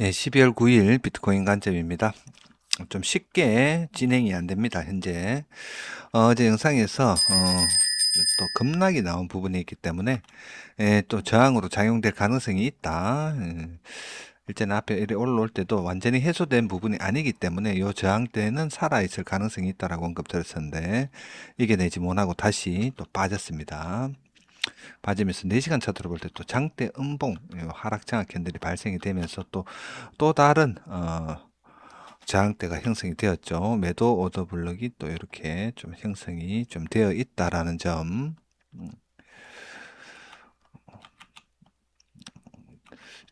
예, 12월 9일 비트코인 관점입니다. 좀 쉽게 진행이 안 됩니다, 현재. 어, 어제 영상에서, 어, 또 급락이 나온 부분이 있기 때문에, 예, 또 저항으로 작용될 가능성이 있다. 예, 일단 앞에 올라올 때도 완전히 해소된 부분이 아니기 때문에 이 저항대는 살아 있을 가능성이 있다라고 언급드렸었는데, 이겨내지 못하고 다시 또 빠졌습니다. 빠지면서 4시간 차트로 볼때 또 장대 음봉 요 하락 장악 캔들이 발생이 되면서 또또 다른 어 저항대가 형성이 되었죠. 매도 오더 블럭이 또 이렇게 좀 형성이 좀 되어 있다라는 점. 음.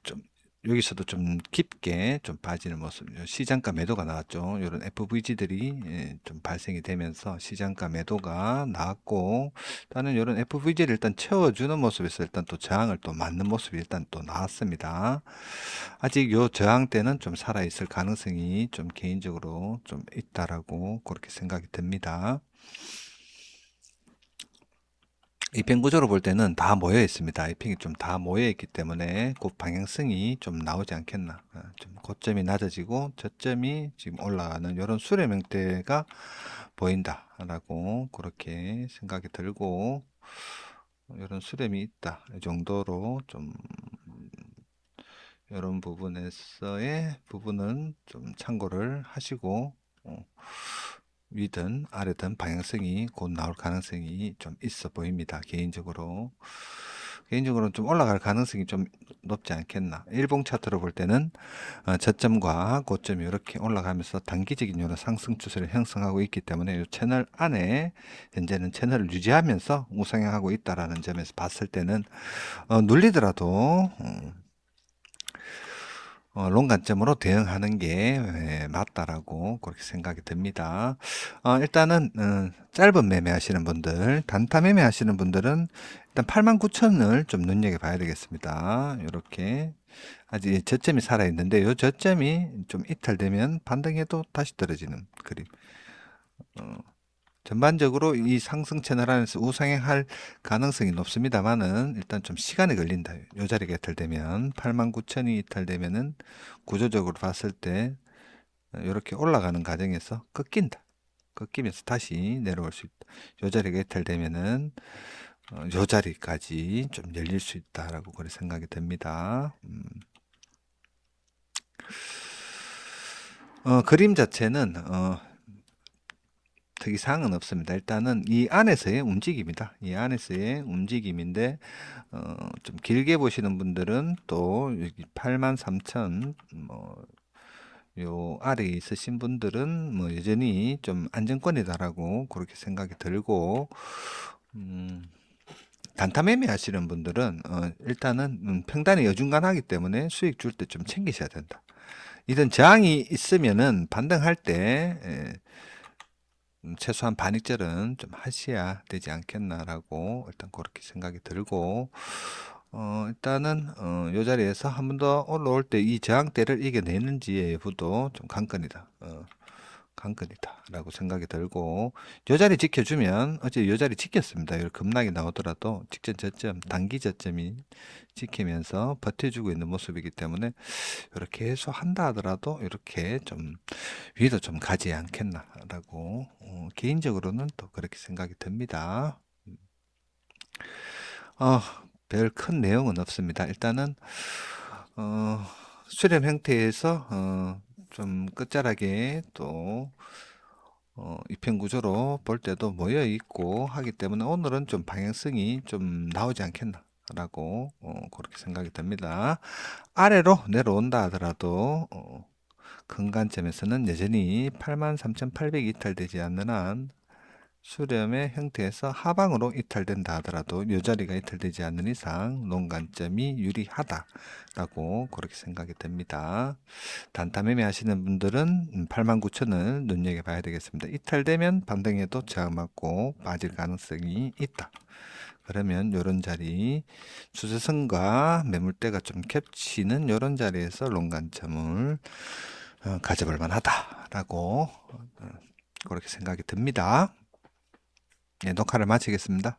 좀 여기서도 좀 깊게 좀 빠지는 모습. 시장가 매도가 나왔죠. 이런 FVG들이 예, 좀 발생이 되면서 시장가 매도가 나왔고, 일단은 이런 FVG를 일단 채워주는 모습에서 일단 또 저항을 또 맞는 모습이 일단 또 나왔습니다. 아직 요 저항 때는 좀 살아있을 가능성이 좀 개인적으로 좀 있다라고 그렇게 생각이 듭니다. 이평 구조로 볼 때는 다 모여 있습니다. 이평이 좀 다 모여 있기 때문에 그 방향성이 좀 나오지 않겠나. 어, 좀 고점이 낮아지고 저점이 지금 올라가는 이런 수렴 형태가 보인다라고 그렇게 생각이 들고 이런 수렴이 있다. 이 정도로 좀 이런 부분에서의 부분은 좀 참고를 하시고 어, 위든 아래든 방향성이 곧 나올 가능성이 좀 있어 보입니다. 개인적으로. 개인적으로는 좀 올라갈 가능성이 좀 높지 않겠나. 일봉 차트로 볼 때는 어, 저점과 고점이 이렇게 올라가면서 단기적인 이런 상승 추세를 형성하고 있기 때문에 이 채널 안에 현재는 채널을 유지하면서 우상향하고 있다라는 점에서 봤을 때는 어, 눌리더라도 음, 어, 롱 관점으로 대응하는 게 예, 맞다라고 그렇게 생각이 듭니다. 어, 일단은 어, 짧은 매매 하시는 분들, 단타 매매 하시는 분들은 일단 89,000을 좀 눈여겨 봐야 되겠습니다. 이렇게 아직 저점이 살아 있는데 요 저점이 좀 이탈되면 반등해도 다시 떨어지는 그림. 어, 전반적으로 이 상승 채널 안에서 우상향할 가능성이 높습니다만은 일단 좀 시간이 걸린다. 요 자리가 이탈되면 89,000이 이탈되면은 구조적으로 봤을 때 이렇게 올라가는 과정에서 꺾인다. 꺾이면서 다시 내려올 수 있다. 요 자리가 이탈되면은 어, 요 자리까지 좀 열릴 수 있다라고 그렇게 생각이 됩니다. 음. 어, 그림 자체는 어, 특이 사항은 없습니다. 일단은 이 안에서의 움직임이다. 이 안에서의 움직임인데 어, 좀 길게 보시는 분들은 또 여기 83,000 뭐, 요 아래에 있으신 분들은 뭐 여전히 좀 안정권이다라고 그렇게 생각이 들고 음, 단타 매매 하시는 분들은 어, 일단은 음, 평단이 여중간하기 때문에 수익 줄 때 좀 챙기셔야 된다. 이런 저항이 있으면은 반등할 때 에, 음, 최소한 반익절은 좀 하셔야 되지 않겠나라고 일단 그렇게 생각이 들고 어, 일단은 어, 요 자리에서 한 번 더 올라올 때 이 저항대를 이겨내는지의 여부도 좀 관건이다. 어, 관건이다라고 생각이 들고 요 자리 지켜주면 어제 요 자리 지켰습니다. 이 급락이 나오더라도 직전 저점 단기 저점이 지키면서 버텨주고 있는 모습이기 때문에 이렇게 해소한다 하더라도 이렇게 좀 위도 좀 가지 않겠나라고 어, 개인적으로는 또 그렇게 생각이 듭니다. 어, 별 큰 내용은 없습니다. 일단은 어, 수렴 형태에서 어, 좀 끝자락에 또 어, 입행 구조로 볼 때도 모여 있고 하기 때문에 오늘은 좀 방향성이 좀 나오지 않겠나 라고 어, 그렇게 생각이 듭니다. 아래로 내려온다 하더라도 어, 큰 관점에서는 여전히 83,800이 이탈되지 않는 한 수렴의 형태에서 하방으로 이탈된다 하더라도 이 자리가 이탈되지 않는 이상 농관점이 유리하다라고 그렇게 생각이 됩니다. 단타 매매 하시는 분들은 89,000을 눈여겨봐야 되겠습니다. 이탈되면 반등에도 저항받고 빠질 가능성이 있다. 그러면 이런 자리 추세선과 매물대가 좀 겹치는 이런 자리에서 롱관점을 어, 가져볼 만하다라고 어, 그렇게 생각이 듭니다. 네, 녹화를 마치겠습니다.